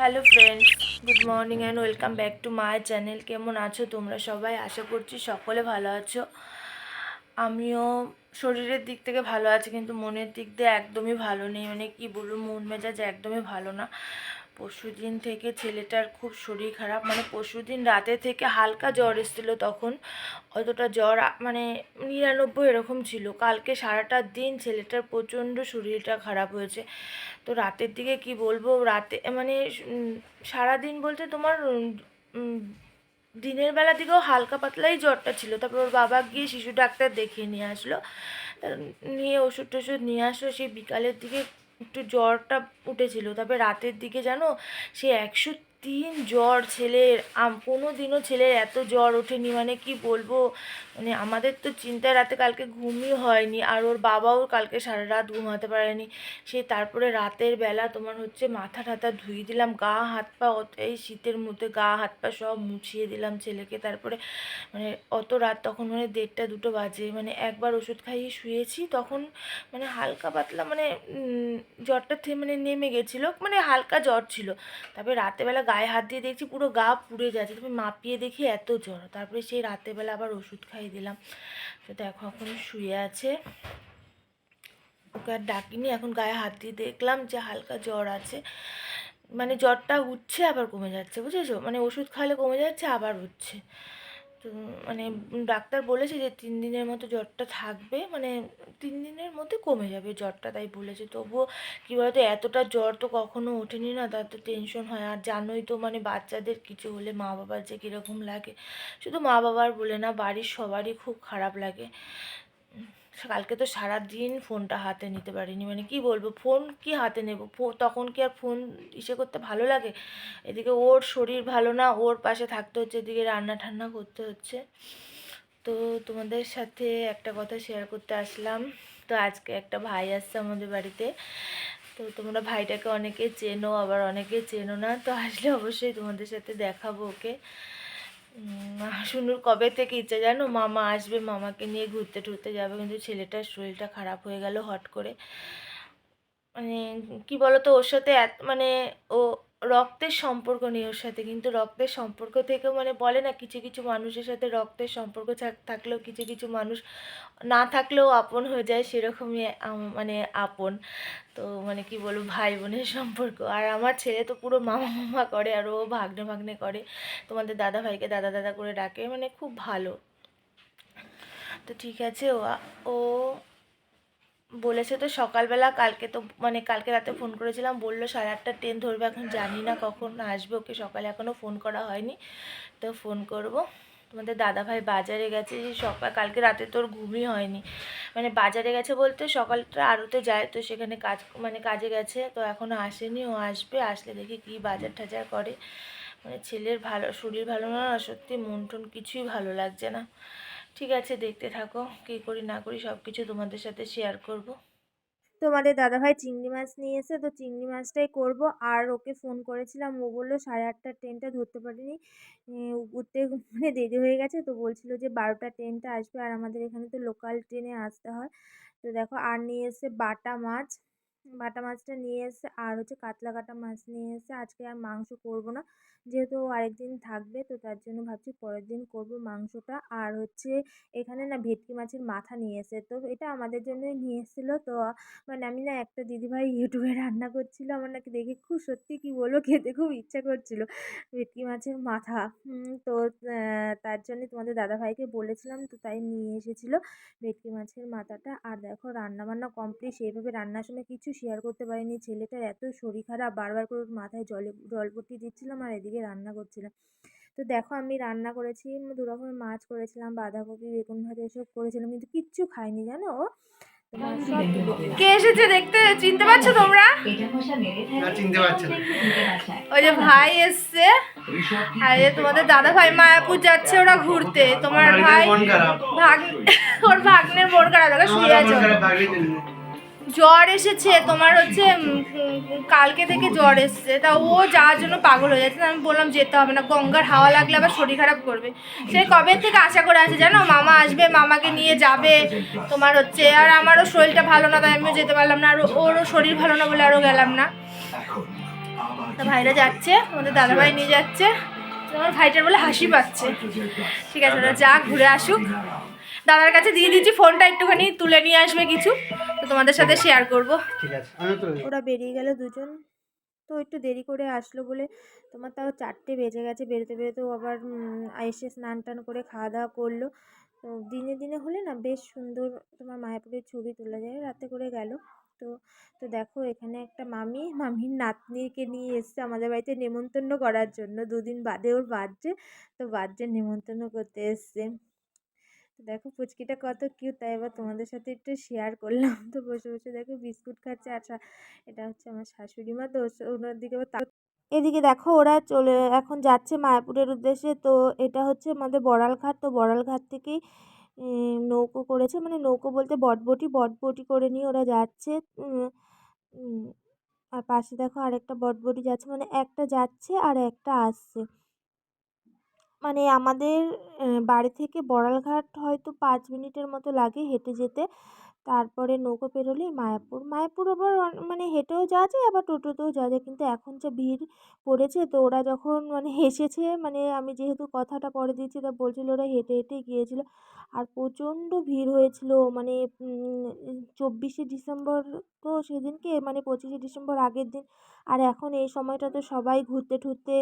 Hello friends, good morning and welcome back to my channel. কেমন আছো তোমরা সবাই? আশা করছি সকলে ভালো আছো। আমিও শরীরের দিক থেকে ভালো আছি, কিন্তু মনের দিক দিয়ে একদমই ভালো নেই। মানে কী বলব, মন মেজাজ একদমই ভালো না। পরশু দিন থেকে ছেলেটার খুব শরীর খারাপ। মানে পরশু দিন রাতে থেকে হালকা জ্বর এসেছিল তখন। অতটা জ্বর মানে নিরানব্বই এরকম ছিল। কালকে সারাটা দিন ছেলেটার প্রচণ্ড শরীরটা খারাপ হয়েছে। তো রাতের দিকে কি বলব? রাতে মানে সারাদিন বলতে তোমার দিনের বেলা দিকেও হালকা পাতলাই জ্বরটা ছিল। তারপর ওর বাবা গিয়ে শিশু ডাক্তার দেখিয়ে নিয়ে আসলো। নিয়ে ওষুধ টষুধ নিয়ে আসলো। সেই বিকালের দিকে একটু জ্বরটা উঠেছিল। তারপরে রাতের দিকে জানো সে একশো তিন জ্বর ছেলের কোনো দিনও ছেলের এত জ্বর ওঠেনি মানে কি বলব? মানে আমাদের তো চিন্তায় রাতে কালকে ঘুমই হয়নি, আর ওর বাবাও কালকে সারা রাত ঘুমাতে পারেনি। সেই তারপরে রাতের বেলা তোমার হচ্ছে মাথা টাথা ধুয়ে দিলাম, গা, হাত পা এই শীতের মধ্যে গা, হাত পা সব মুছিয়ে দিলাম ছেলেকে। তারপরে মানে অত রাত তখন মানে দেড়টা, দুটো বাজে মানে একবার ওষুধ খাইয়ে শুয়েছি, তখন মানে হালকা পাতলা মানে জ্বরটা মানে নেমে গেছিল মানে হালকা জ্বর ছিল। তারপরে রাতেরবেলা গায়ে হাত দিয়ে দেখছি পুরো গা পুড়ে যাচ্ছে। তুমি মাপিয়ে দেখি এত জ্বর। তারপরে সেই রাতেরবেলা আবার ওষুধ খাইয়ে দিলাম। তো দেখো এখন শুয়ে আছে। ওকে আর ডাকিনি। এখন গায়ে হাত দিয়ে দেখলাম যে হালকা জ্বর আছে। মানে জ্বরটা উঠছে আবার কমে যাচ্ছে, বুঝেছ? মানে ওষুধ খাওয়ালে কমে যাচ্ছে, আবার হচ্ছে তো মানে ডাক্তার বলেছে যে তিন দিনের মতো জ্বরটা থাকবে মানে তিন দিনের মধ্যে কমে যাবে জ্বরটা তাই বলেছে। তবুও কী বলতো, এতটা জ্বর তো কখনো ওঠেনি না তার তো টেনশন হয়। আর জানোই তো মানে বাচ্চাদের কিছু হলে মা বাবার যে কীরকম লাগে। শুধু মা বাবার বলে না, বাড়ির সবারই খুব খারাপ লাগে। কালকে তো সারা দিন ফোনটা হাতে নিতে পারিনি। মানে কি বলব, ফোন কি হাতে নেব? তখন কি আর ফোন ইসে করতে ভালো লাগে? এদিকে ওর শরীর ভালো না, ওর পাশে থাকতে হচ্ছে, এদিকে রান্না ঠান্না করতে হচ্ছে। তো তোমাদের সাথে একটা কথা শেয়ার করতে আসলাম। তো আজকে একটা ভাই আসছে আমাদের বাড়িতে। তো তোমরা ভাইটাকে অনেকে চেনো, আবার অনেকে চেনো না। তো আসলে অবশ্যই তোমাদের সাথে দেখাবো ওকে। শুনুর কবে থেকে ইচ্ছে, জানো? মামা আসবে, মামাকে নিয়ে ঘুরতে টুরতে যাবে, কিন্তু ছেলেটার শরীরটা খারাপ হয়ে গেল হট করে। মানে কি বলতো, ওর সাথে মানে ও রক্তের সম্পর্ক নেই ওর সাথে। কিন্তু রক্তের সম্পর্ক থেকেও মানে বলে না, কিছু কিছু মানুষের সাথে রক্তের সম্পর্ক থাক- থাকলেও কিছু কিছু মানুষ না থাকলেও আপন হয়ে যায়, সেরকমই মানে আপন। তো মানে কি বলব ভাই বোনের সম্পর্ক। আর আমার ছেলে তো পুরো মামা মামা করে, আর ও ভাগ্নে ভাগ্নে করে। তোমাদের দাদা ভাইকে দাদা দাদা করে ডাকে মানে খুব ভালো। তো ঠিক আছে, ও ও বলেছে তো সকালবেলা কালকে তো মানে কালকে রাতে ফোন করেছিলাম, বলল সাড়ে আটটা ট্রেন ধরবে, এখন জানি না কখন আসবে ওকে, সকালে এখনও ফোন করা হয়নি। তো ফোন করব। তোমাদের দাদাভাই বাজারে গেছে সকাল, কালকে রাতে তোর ঘুমই হয়নি। মানে বাজারে গেছে বলতে সকালটা আড়তে যায়, তো সেখানে কাজ মানে কাজে গেছে, তো এখনও আসেনি, ও আসবে, আসলে দেখি কী বাজার টাজার করে। মানে ছেলের ভালো, শরীর ভালো না, সত্যি মন টন কিছুই ভালো লাগছে না। ঠিক আছে, দেখতে থাকো। কী করি, না করি সব কিছু তোমাদের সাথে শেয়ার করব। তোমাদের দাদাভাই চিংড়ি মাছ নিয়ে এসে, তো চিংড়ি মাছটাই করব। আর ওকে ফোন করেছিলাম, ও বলল সাড়ে আটটার ট্রেনটা ধরতে পারিনি। উঠতে মানে দেরি হয়ে গেছে, তো বলছিল যে বারোটা ট্রেনটা আসবে। আর আমাদের এখানে তো লোকাল ট্রেনে আসতে হয়। তো দেখো, আর নিয়ে এসে বাটা মাছ বাটা মাছটা নিয়ে এসে, আর হচ্ছে কাতলা কাটা মাছ নিয়ে এসে আজকে আর মাংস করব না। যেহেতু আরেকদিন থাকবে, তো তার জন্য ভাবছি পরের দিন করব মাংসটা। আর হচ্ছে এখানে না ভেটকি মাছের মাথা নিয়ে এসে, তো এটা আমাদের জন্যই নিয়ে এসেছিল। তো মানে আমি না একটা দিদিভাই ইউটিউবে রান্না করছিল, আমার নাকি দেখে খুব সত্যি কি বলব, খেতে খুব ইচ্ছা করছিল ভেটকি মাছের মাথা। তো তার জন্য তোমাদের দাদাভাইকে বলেছিলাম, তো তাই নিয়ে এসেছিল ভেটকি মাছের মাথাটা। আর দেখো রান্না বান্না কমপ্লিট সেইভাবে রান্নার সময় কিছু শেয়ার করতে পারিনি। ছেলেটার এত শরীর খারাপ বারবার করে মাথায় জলে জলপট্টি দিচ্ছিলাম আর এদিকে রান্না করছিলাম। তো দেখো আমি রান্না করেছি দু রকমের মাছ করেছিলাম বাঁধাকপি বেগুন ভাজা এসব করেছিলাম কিন্তু কিচ্ছু খাইনি জানো? কে এসেছে দেখতে? চিনতে পারছ তোমরা? না চিনতে পারছে। না ওই যে ভাই এসছে। আর যে তোমাদের দাদা ভাই মায়াপুর যাচ্ছে ওরা ঘুরতে। তোমার ভাই ভাগ ওর ভাগ্নের মন খারাপ শুয়ে আছে। জ্বর এসেছে, তোমার হচ্ছে কালকে থেকে জ্বর এসেছে। তা ও যাওয়ার জন্য পাগল হয়ে যাচ্ছে। আমি বললাম, যেতে হবে না, গঙ্গার হাওয়া লাগলে আবার শরীর খারাপ করবে। সে কবে থেকে আশা করে আছে জানো? মামা আসবে, মামাকে নিয়ে যাবে। তোমার হচ্ছে, আর আমারও শরীরটা ভালো না, তাই আমিও যেতে পারলাম না। আর ওরও শরীর ভালো না বলে আরও গেলাম না। তা ভাইরা যাচ্ছে, আমাদের দাদাভাই নিয়ে যাচ্ছে। আমার ভাইটার বলে হাসি পাচ্ছে। ঠিক আছে, ওরা যা ঘুরে আসুক। দাদার কাছে দিয়ে দিচ্ছি ফোনটা একটুখানি তুলে নিয়ে আসবে কিছু। তো তোমাদের সাথে শেয়ার করব। ঠিক আছে আমি তো ওরা বেরিয়ে গেল দুজন। তো একটু দেরি করে আসলো বলে তোমার তাও চারটে বেজে গেছে বেরোতে বেরোতে আবার এসে স্নান টান করে খাওয়া দাওয়া করল। তো দিনে দিনে হলে না বেশ সুন্দর তোমার মায়াপুরের ছবি তোলা যায় রাতে করে গেল। তো তো দেখো এখানে একটা মামি মামির নাতনিকে নিয়ে এসছে আমাদের বাড়িতে নেমন্তন্ন করার জন্য। দুদিন বাদে ওর বাজছে তো বাজছে নেমন্তন্ন করতে এসছে। তো দেখো পুচকিটা কত কিউট তাই এবার তোমাদের সাথে একটু শেয়ার করলাম। তো বসে বসে দেখো বিস্কুট খাচ্ছে আর এটা হচ্ছে আমার শাশুড়ি মা, তো ওনার দিকে এদিকে দেখো ওরা চলে, এখন যাচ্ছে মায়াপুরের উদ্দেশ্যে, তো এটা হচ্ছে আমাদের বড়াল ঘাট, তো বড়াল ঘাট থেকেই নৌকো করেছে মানে নৌকো বলতে বটবটি বটবটি করে নিয়ে ওরা যাচ্ছে আর পাশে দেখো আরেকটা বটবটি যাচ্ছে মানে একটা যাচ্ছে আর একটা আসছে। মানে আমাদের বাড়ি থেকে বড়ালঘাট হয়তো পাঁচ মিনিটের মতো লাগে হেঁটে যেতে। তারপরে নৌকো পেরোলেই মায়াপুর। মায়াপুর আবার মানে হেঁটেও যাওয়া যায়, আবার টোটোতেও যাওয়া যায়। কিন্তু এখন যে ভিড় পড়েছে, তো ওরা যখন মানে হেসেছে মানে আমি যেহেতু কথাটা পরে দিয়েছি, তা বলছিল ওরা হেঁটে হেঁটে গিয়েছিল। আর প্রচণ্ড ভিড় হয়েছিল মানে চব্বিশে ডিসেম্বর তো সেদিনকে মানে পঁচিশে ডিসেম্বর আগের দিন। আর এখন এই সময়টা তো সবাই ঘুরতে, ঠুরতে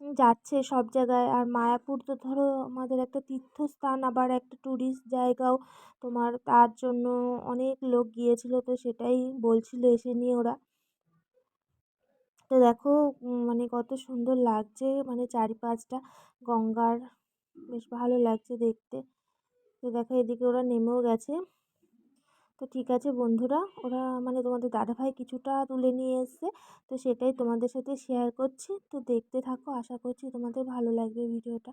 যাচ্ছে সব জায়গায়। আর মায়াপুর তো ধরো আমাদের একটা তীর্থস্থান, আবার একটা ট্যুরিস্ট জায়গাও। তোমার তার জন্য অনেক লোক গিয়েছিল তো সেটাই বলছিল এসে নিয়ে ওরা। তো দেখো মানে কত সুন্দর লাগছে মানে চারিপাশটা গঙ্গার, বেশ ভালো লাগছে দেখতে। তো দেখো এদিকে ওরা নেমেও গেছে। তো ঠিক আছে বন্ধুরা, ওরা মানে তোমাদের দাদাভাই কিছুটা তুলে নিয়ে এসছে, তো সেটাই তোমাদের সাথে শেয়ার করছি। তো দেখতে থাকো, আশা করছি তোমাদের ভালো লাগবে ভিডিওটা।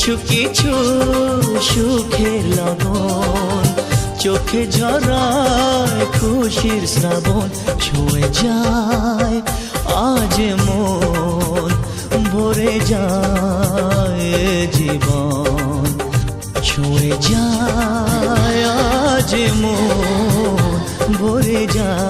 কিছু কিছু সুখে লগন চোখে ঝরায় খুশির শ্রাবণ, ছুঁয়ে যায় আজ মন, ভরে যায় জীবন, ছুঁয়ে যায় আজ মন, ভরে যায়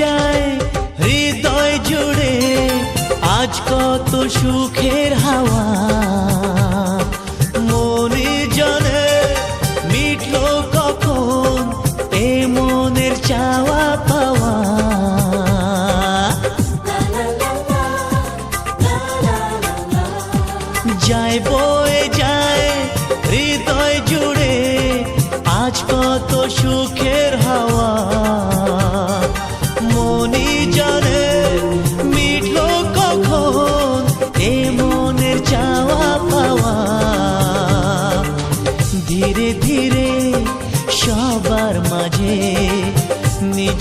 যায়, হৃদয় জুড়ে আজ কত সুখের হাওয়া। মনে জানে মিটলো কখন এ মনের চাওয়া পাওয়া। যায় বয়ে যায়, হৃদয় জুড়ে আজ কত সুখের হাওয়া।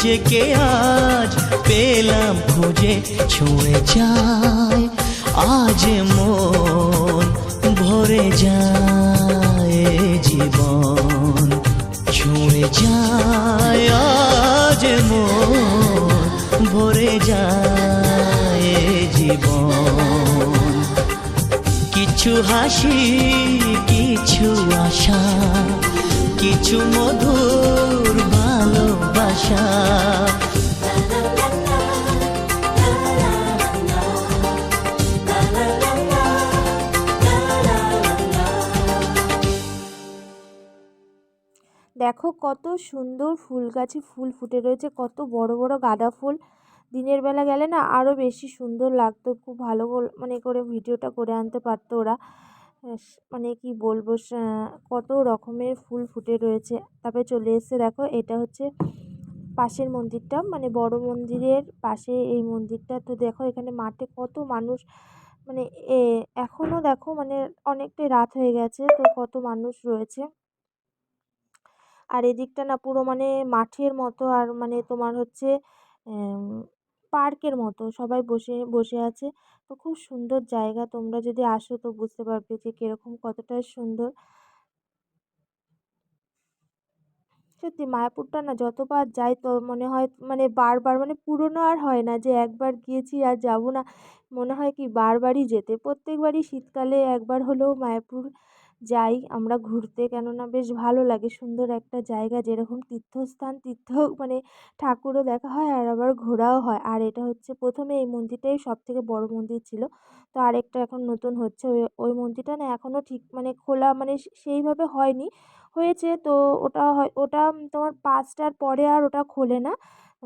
নিজেকে আজ পেলাম খুঁজে ছুঁয়ে যায়। আজ মন ভরে যায় জীবন, ছুঁয়ে যায়। আজ মন ভরে যায় জীবন। কিছু হাসি, কিছু আশা, কিছু মধুর ভালোবাসা। দেখো কত সুন্দর ফুল গাছে ফুল ফুটে রয়েছে, কত বড় বড় গাঁদা ফুল। দিনের বেলা গেলে না আরও বেশি সুন্দর লাগতো, খুব ভালো মানে করে ভিডিওটা করে আনতে পারতো ওরা। মানে কি বলব কত রকমের ফুল ফুটে রয়েছে। তারপরে চলে এসছে, দেখো, এটা হচ্ছে পাশের মন্দিরটা মানে বড় মন্দিরের পাশে এই মন্দিরটা। তো দেখো, এখানে মাঠে কত মানুষ মানে এ এখনও দেখো মানে অনেকটাই রাত হয়ে গেছে, তো কত মানুষ রয়েছে। আর এদিকটা না পুরো মানে মাঠের মতো, আর মানে তোমার হচ্ছে পার্কের মতো সবাই বসে বসে আছে। তো খুব সুন্দর জায়গা। তোমরা যদি আসো তো বুঝতে পারবে যে কীরকম কতটা সুন্দর। সত্যি মায়াপুরটা না যতবার যাই তো মনে হয় মানে বারবার মানে পুরনো আর হয় না যে একবার গিয়েছি আর যাব না। মনে হয় কি বারবারই যেতে। প্রত্যেকবারই শীতকালে একবার হলেও মায়াপুর যাই, আমরা ঘুরতে কেননা বেশ ভালো লাগে। সুন্দর একটা জায়গা, যেরকম তীর্থস্থান, তীর্থ মানে ঠাকুরও দেখা হয় আর আবার ঘোরাও হয়। আর এটা হচ্ছে প্রথমে এই মন্দিরটাই সব থেকে বড় মন্দির ছিল। তো আরেকটা এখন নতুন হচ্ছে ওই ওই মন্দিরটা না এখনও ঠিক মানে খোলা মানে সেইভাবে হয়নি। হয়েছে তো ওটা হয়, ওটা তোমার পাঁচটার পরে আর ওটা খোলে না।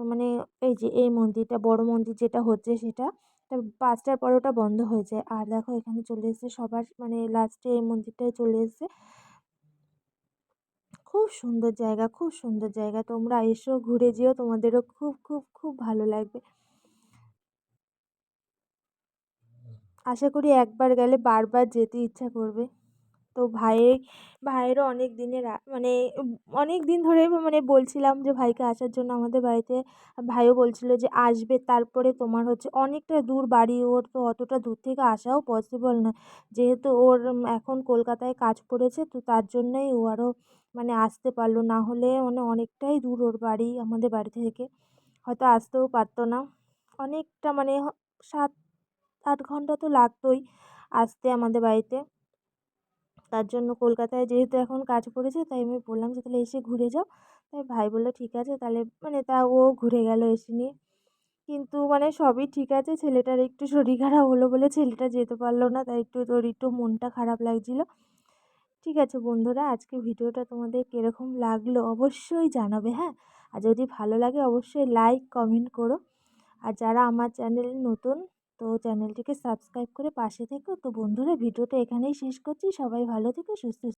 মানে এই যে, এই মন্দিরটা, বড় মন্দির যেটা হচ্ছে সেটা পাঁচটার পর ওটা বন্ধ হয়ে যায়। আর দেখো এখানে চলে এসেছে সবার মানে লাস্টে এই মন্দিরটায় চলে এসেছে। খুব সুন্দর জায়গা, খুব সুন্দর জায়গা। তোমরা এসো, ঘুরে যেও, তোমাদেরও খুব খুব খুব ভালো লাগবে। আশা করি একবার গেলে বারবার যেতে ইচ্ছা করবে। তো ভাইয়ের ভাইয়েরও অনেক দিনের মানে অনেক দিন ধরে মানে বলছিলাম যে ভাইকে আসার জন্য আমাদের বাড়িতে। ভাইও বলছিল যে আসবে তারপরে তোমার হচ্ছে অনেকটা দূর বাড়ি, ওর তো অতটা দূর থেকে আসাও পসিবল না যেহেতু ওর এখন কলকাতায় কাজ পড়েছে, তো তার জন্যই ও আরও মানে আসতে পারল না। হলে মানে অনেকটাই দূর ওর বাড়ি আমাদের বাড়ি থেকে। হয়তো আসতেও পারতো না। অনেকটা মানে সাত, আট ঘণ্টা তো লাগতোই আসতে আমাদের বাড়িতে। তার জন্য কলকাতায় যেহেতু এখন কাজ পড়েছে, তাই আমি বললাম যে, তাহলে এসে ঘুরে যাও। তাই ভাই বলল, ঠিক আছে। তাহলে মানে তা ও ঘুরে গেল এসে নিয়ে। কিন্তু মানে সবই ঠিক আছে, ছেলেটার একটু শরীর খারাপ হলো বলে ছেলেটা যেতে পারল না, তাই একটু তোর একটু মনটা খারাপ লাগছিল। ঠিক আছে বন্ধুরা, আজকে ভিডিওটা তোমাদের কীরকম লাগল অবশ্যই জানাবে হ্যাঁ? আর যদি ভালো লাগে অবশ্যই লাইক কমেন্ট করো। আর যারা আমার চ্যানেল নতুন তো চ্যানেলটিকে সাবস্ক্রাইব করে পাশে থেকো। তো বন্ধুরা, ভিডিওটা এখানেই শেষ করছি। সবাই ভালো থেকো, সুস্থ